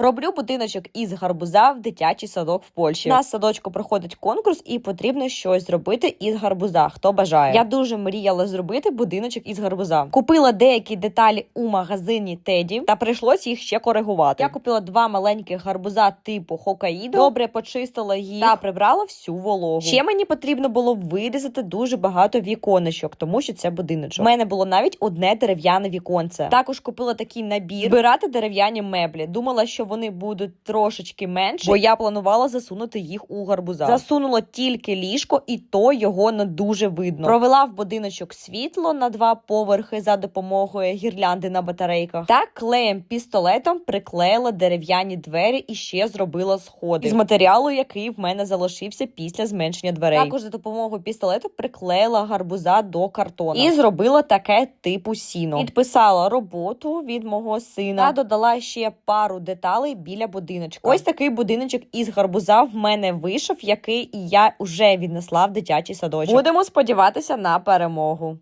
Роблю будиночок із гарбуза в дитячий садок в Польщі. У нас в садочку проходить конкурс, і потрібно щось зробити із гарбуза. Хто бажає? Я дуже мріяла зробити будиночок із гарбуза. Купила деякі деталі у магазині Теді, та прийшлось їх ще коригувати. Я купила два маленьких гарбуза типу Хокаїдо, добре почистила їх та прибрала всю вологу. Ще мені потрібно було вирізати дуже багато віконечок, тому що це будиночок. У мене було навіть одне дерев'яне віконце. Також купила такий набір збирати дерев'яні меблі. Думала, що вони будуть трошечки менші, бо я планувала засунути їх у гарбуза. Засунула тільки ліжко, і то його не дуже видно. Провела в будиночок світло на два поверхи за допомогою гірлянди на батарейках. Та клеєм пістолетом приклеїла дерев'яні двері і ще зробила сходи з матеріалу, який в мене залишився після зменшення дверей. Також за допомогою пістолету приклеїла гарбуза до картону і зробила таке типу сіно. Підписала роботу від мого сина та додала ще пару деталей біля будиночка. Ось такий будиночок із гарбуза в мене вийшов, який я вже віднесла в дитячий садочок. Будемо сподіватися на перемогу.